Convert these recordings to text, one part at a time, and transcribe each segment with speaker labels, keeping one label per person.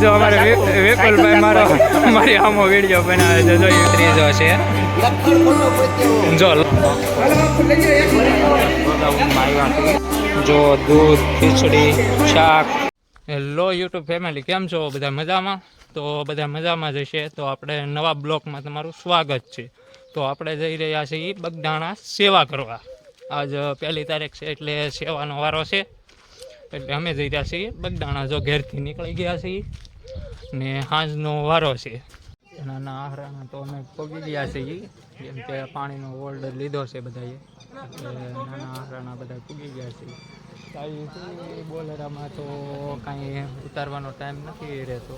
Speaker 1: જો અમારે વિપુલભાઈ મારો મારી આમો વીડિયો બનાવે છે. જો ત્રીજો છે. જો જો દૂધ ખીચડી શાક. હેલો યુટ્યુબ ફેમિલી કેમ છો? બધા મજામાં? તો બધા મજામાં જશે તો આપણે નવા બ્લોકમાં તમારું સ્વાગત છે. તો આપણે જઈ રહ્યા છીએ બગદાણા સેવા કરવા. આજ પહેલી તારીખ છે એટલે સેવાનો વારો છે. એટલે અમે જઈ રહ્યા છીએ બગદાણા, જો ઘેરથી નીકળી ગયા છીએ. ને સાંજનો વારો છે. નાના આહરાના તો અમે પગી ગયા છીએ. જેમ કે પાણીનો ઓર્ડર લીધો છે બધાએ. એટલે નાના આહરાના બધા પૂગી ગયા છે બોલેરામાં તો કાંઈ ઉતારવાનો ટાઈમ નથી રહેતો.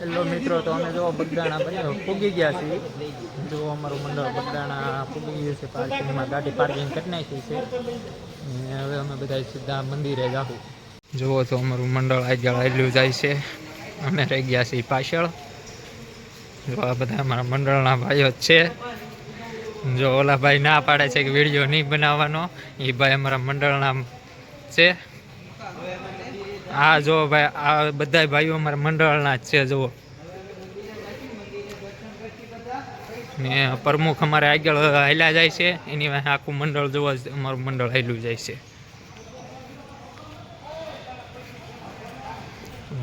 Speaker 1: હેલો મિત્રો, તો અમે જો બગદાણા પૂગી ગયા છીએ. જો અમારું મંડળ બગદાણા પૂગી ગયું છે, પાર્કિંગમાં ગાડી પાર્કિંગ કરી નાખી છે. ને હવે અમે બધા સીધા મંદિરે જાવું જુઓ તો અમારું મંડળ આગળ આવેલું જાય છે. અમે રહી ગયા છીએ પાછળ. જો આ બધા અમારા મંડળના ભાઈઓ જ છે. જો ઓલા ભાઈ ના પાડે છે કે વીડિયો નહીં બનાવવાનો, એ ભાઈ અમારા મંડળના છે. આ જો ભાઈ, આ બધા ભાઈઓ અમારા મંડળના જ છે, જુઓ. ને પ્રમુખ અમારે આગળ હાલ્યા જાય છે. એની આખું મંડળ જોવા અમારું મંડળ હાલ્યું જાય છે.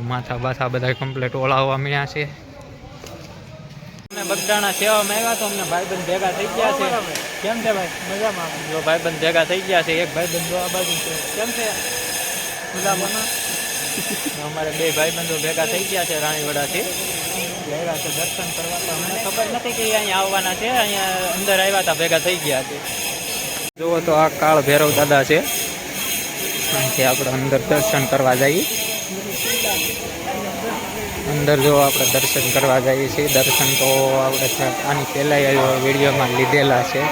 Speaker 1: માથા બાથા બધા કમ્પ્લેટ ઓળાવવા મળ્યા છે. બગદાણા સેવામાં આવ્યા તો અમને ભાઈબંધ ભેગા થઈ ગયા છે. કેમ છે ભાઈ? મજામાં. જો ભાઈબંધ ભેગા થઈ ગયા છે એક ભાઈબંધ આ બાજુ છે. કેમ છે? મજામાં અમારે બે ભાઈબંધો ભેગા થઈ ગયા છે રાણીવડાથી ભેગા છે દર્શન કરવા તો અમને ખબર નથી કે અહીંયા આવવાના છે અહીંયા અંદર આવ્યા હતા ભેગા થઈ ગયા છે. જુઓ તો આ કાળ ભૈરવ દાદા છે. અહીંથી આપણે અંદર દર્શન કરવા જઈએ. અંદર જો આપણે દર્શન કરવા જઈએ છીએ. દર્શન તો આપણે આની પહેલાં વિડીયોમાં લીધેલા છે.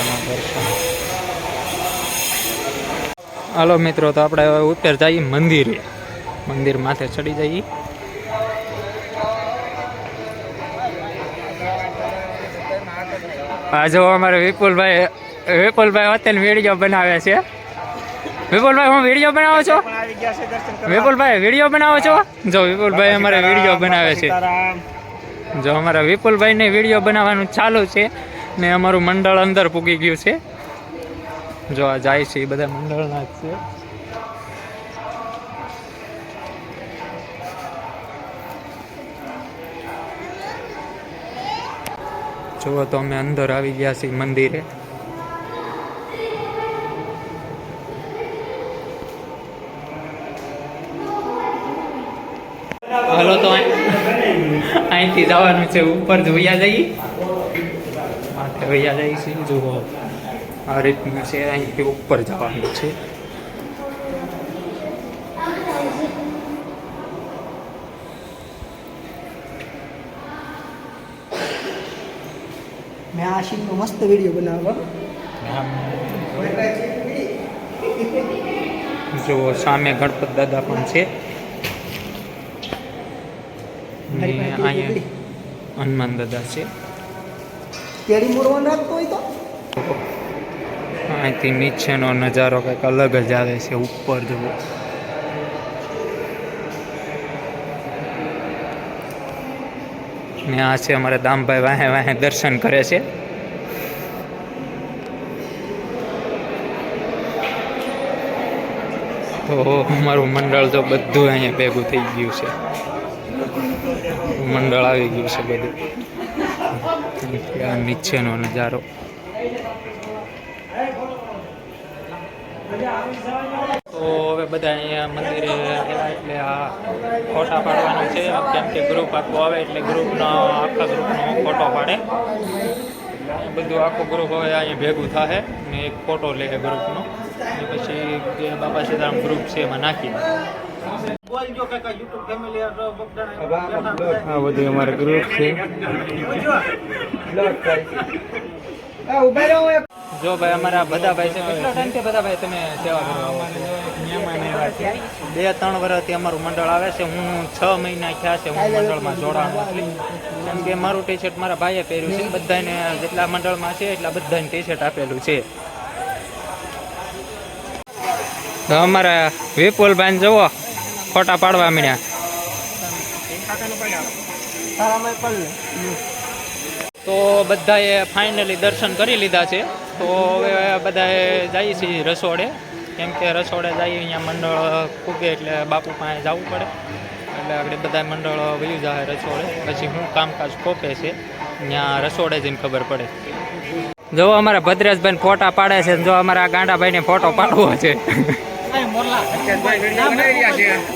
Speaker 1: જો દર્શન હાલો મિત્રો તો આપણે હવે ઉપર જઈએ મંદિરે. મંદિર માથે ચડી જઈએ. આ જો અમારે વિપુલભાઈ વિપુલભાઈ અત્યારે વીડિયો બનાવે છે. વિપુલભાઈ હું વીડિયો બનાવો છો? વિપુલભાઈ વીડિયો બનાવો છો? જો વિપુલભાઈ અમારે વીડિયો બનાવે છે. જો અમારા વિપુલભાઈને વીડિયો બનાવવાનું ચાલુ છે. ને અમારું મંડળ અંદર પૂગી ગયું છે. જો આ જાય છે, એ બધા મંડળના જ છે. જુઓ તો અમે અંદર આવી ગયા છીએ મંદિરે. હાલો તો અહીં- અહીંથી જવાનું છે, ઉપર જોયા જઈએ. વૈયા જાય છે. જુઓ આ રીતનું છે અહીંથી ઉપર જવાનું છે.
Speaker 2: મેં આ શીટનો મસ્ત વીડિયો બનાવ્યો.
Speaker 1: જુઓ સામે ગણપત દાદા પણ છે. અહીંયા હનુમાન દાદા છે.
Speaker 2: કેરી મોરવાનું રાખતો હોય તો?
Speaker 1: અહીંથી નીચેનો નજારો કંઈક અલગ જ આવે છે, ઉપર જવો ને આ છે અમારે દામભાઈ વાહે વાહે દર્શન કરે છે. તો અમારું મંડળ તો બધું અહીંયા ભેગું થઈ ગયું છે. મંડળ આવી ગયું છે બધું. નીચેનો નજારો. તો હવે બધા અહીંયા મંદિરે આવ્યા એટલે આ ફોટા પાડવાનો છે. કેમ કે ગ્રુપ આખું આવે એટલે ગ્રુપનો આખા ગ્રુપનો ફોટો પાડે. બધું આખું ગ્રુપ હવે અહીંયા ભેગું થાય ને એક ફોટો લે ગ્રુપનો પછી બાબા સીતારામ ગ્રુપ છે એમાં નાખી આ બધું અમારે ગ્રુપ છે. જો ભાઈ અમારા બધા ભાઈ છે કેટલા ટાઈમથી બધા ભાઈ તમે સેવા કરવા બે ત્રણ વર્ષથી અમારું મંડળ આવે છે. હું છ મહિના થયા છે હું મંડળમાં જોડાણો કેમ કે મારું ટી શર્ટ મારા ભાઈએ પહેર્યું છે. બધાને જેટલા મંડળમાં છે એટલા બધાને ટી શર્ટ આપેલું છે. તો અમારા વિપુલભાઈ જુઓ. ફોટા પાડવા મળ્યા. તો બધાએ ફાઇનલી દર્શન કરી લીધા છે. તો હવે બધાએ જઈએ છીએ રસોડે. કેમ કે રસોડે જઈએ અહીંયા મંડળ ફૂગે એટલે બાપુ પાસે જવું પડે. એટલે આપણે બધા મંડળ વયું જાય રસોડે. પછી હું કામકાજ ખોપે છે. ત્યાં રસોડે જઈને ખબર પડે. જો અમારા ભદ્રેશભાઈ ફોટા પાડે છે જો અમારા ગાંડાભાઈને ફોટો પાડવો છે.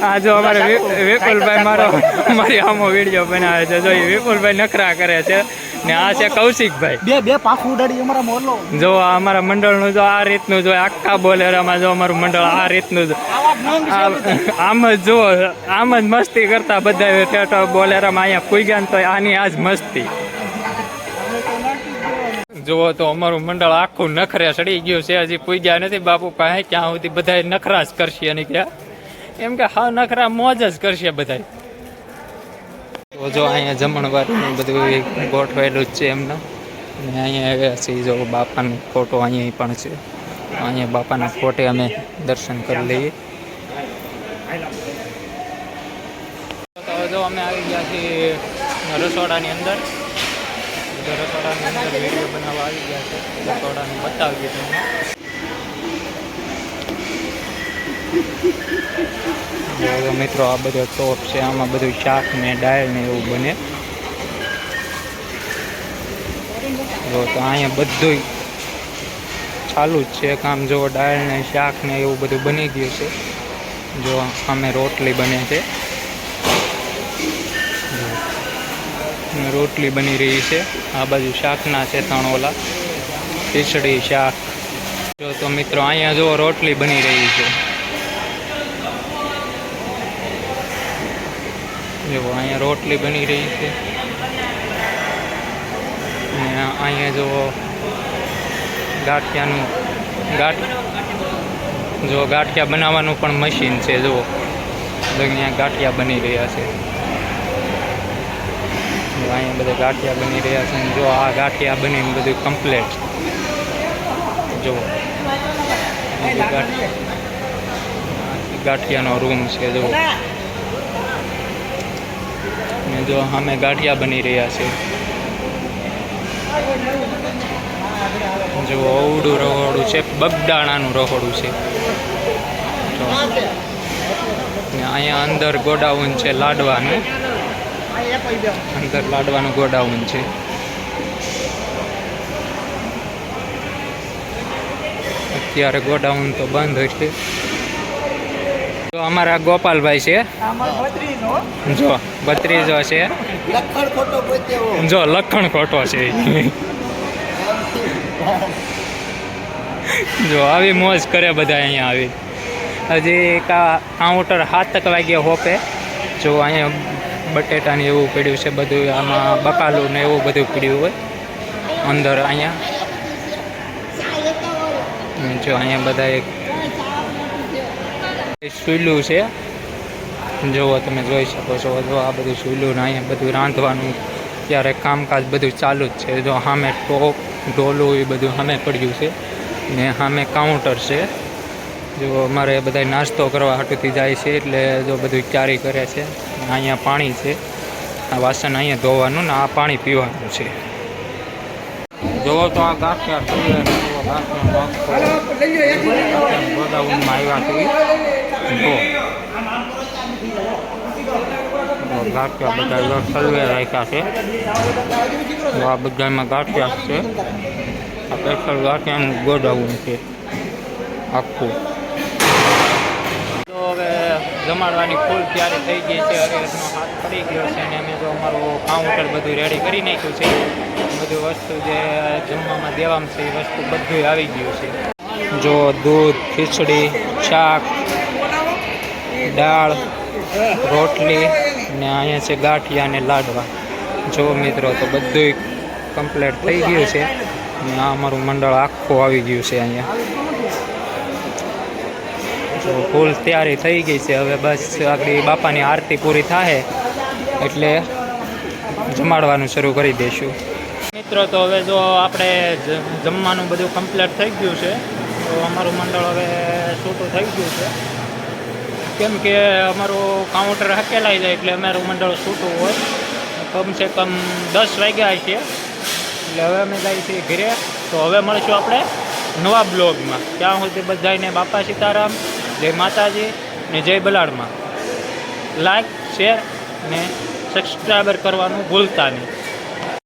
Speaker 1: આ જો અમારે વિપુલભાઈ મારો મારી આમો વીડિયો બનાવે છે. જો એ વિપુલભાઈ નખરા કરે છે ને આ છે કૌશિકભાઈ.
Speaker 2: બે બે પાખું ઉડાડી અમારા મોરલો
Speaker 1: જો આ અમારા મંડળનું જો આ રીતનું જો આખા બોલેરામાં જો અમારું મંડળ આ રીતનું જ આમ જ જુઓ આમ જ મસ્તી કરતા બધા બોલેરામાં અહીંયા પૂગ્યા ને તો આની આજ મસ્તી. જુઓ તો અમારું મંડળ આખું નખરે ચડી ગયું છે. હજી પૂગ્યા નથી બાપુ પાસે ક્યાં સુધી બધા નખરા જ કરશે અને ક્યાં? એમ કે હા, નખરા મોજ જ કરશે બધા તો જો અહીંયા જમણવારનું બધું ગોઠવાયેલું જ છે એમને. અને અહીંયા આવ્યા છીએ જો બાપાનો ફોટો અહીંયા પણ છે. અહીંયા બાપાના ફોટે અમે દર્શન કરી લઈએ. તો જો અમે આવી ગયા છીએ રસોડાની અંદર. તો અંદર વીડિયો બનાવવા આવી ગયા છે. રસોડાને બતાવીએ તમને. મિત્રો આ બધો ટોપ છે, આમાં બધું શાક ને દાળ ને એવું બને. જો તો અહીંયા બધું ચાલુ જ છે કામ. જો દાળ ને શાક ને એવું બધું બની ગયું છે. જો અમે રોટલી બને છે. અને રોટલી બની રહી છે. આ બાજુ શાકના છે તણોલા. ખીચડી, શાક. જો તો મિત્રો, અહીંયા જો રોટલી બની રહી છે. જો અહીંયા રોટલી બની રહી છે. અને અહીંયા જો ગાંઠિયાનું ગાંઠ જો ગાંઠિયા બનાવવાનું પણ મશીન છે જો અહીંયા ગાંઠિયા બની રહ્યા છે. અહીંયા બધા ગાંઠિયા બની રહ્યા છે જો આ ગાંઠિયા બની બધું કમ્પ્લેટ જો ગાંઠિયાનો રૂમ છે, જો. ને જો સામે ગાંઠિયા બની રહ્યા છે. જો અવડું રહોડું છે બગડાણાનું રહોડું છે. અહીંયા અંદર ગોડાઉન છે લાડવાનું. અંદર લાડવાનું ગોડાઉન છે. અત્યારે ગોડાઉન તો બંધ છે. તો અમારા ગોપાલભાઈ છે. જો બત્રીજો છે. જો, લખણ ખોટો છે. જો, આવી મોજ કરે બધા અહીંયા આવી. હજી કાઉન્ટર સાતક વાગ્યા હોપે. જો, અહીંયા બટેટા ને એવું પડ્યું છે, બધું આમાં બકાલું ને એવું બધું પડ્યું હોય. અંદર અહીંયા. જો અહીંયા બધા એક સુઈલું છે. જુઓ તમે જોઈ શકો છો, જો આ બધું સુઈલું ને અહીંયા બધું રાંધવાનું, ત્યારે કામકાજ બધું ચાલુ જ છે. જો સામે ટોપ, ઢોલું એ બધું સામે પડ્યું છે. ને સામે કાઉન્ટર છે. જો અમારે બધા નાસ્તો કરવા હાટુથી જાય છે, એટલે જો બધું ક્યારી કરે છે, અહીંયા પાણી છે, આ વાસણ અહીંયા ધોવાનું ને આ પાણી પીવાનું છે. જોવો તો આ ગાંઠિયા ગોડાઉનમાં આવ્યા છીએ. ગાંઠિયા બધા સર્વે રાખ્યા છે. આ બધામાં ગાંઠિયા છે. આ સ્પેશિયલ ગાંઠિયાનું ગોડાઉન છે. આખું. જમાડવાની ફૂલ ત્યારે થઈ ગઈ છે. હરિહરનો હાથ પડી ગયો છે અને અમે જો અમારું કાઉન્ટર બધું રેડી કરી નાખ્યું છે. બધું વસ્તુ જે જમવામાં દેવામાં છે, એ વસ્તુ બધું આવી ગયું છે. જો દૂધ, ખીચડી, શાક, દાળ, રોટલી ને અહીંયા છે ગાંઠિયા અને લાડવા. જો મિત્રો તો બધું કમ્પ્લીટ થઈ ગયું છે. અને આ અમારું મંડળ આખું આવી ગયું છે અહીંયા. તો ફૂલ તૈયારી થઈ ગઈ છે. હવે બસ આપણી બાપાની આરતી પૂરી થાય એટલે જમાડવાનું શરૂ કરી દઈશું. મિત્રો, તો હવે જો આપણે જમવાનું બધું કમ્પ્લીટ થઈ ગયું છે, તો અમારું મંડળ હવે છૂટું થઈ ગયું છે. કેમ કે અમારું કાઉન્ટર હકેલાઈ જાય એટલે અમારું મંડળ છૂટું હોય. કમસે કમ દસ વાગ્યા છે. એટલે હવે અમે જઈએ છીએ ઘરે. તો હવે મળીશું આપણે નવા બ્લોગમાં. ત્યાં સુધી બધાને બાપા સીતારામ જય માતાજી ને જય બલાડમાં. લાઈક શેર ને સબસ્ક્રાઈબર કરવાનું ભૂલતા નહીં.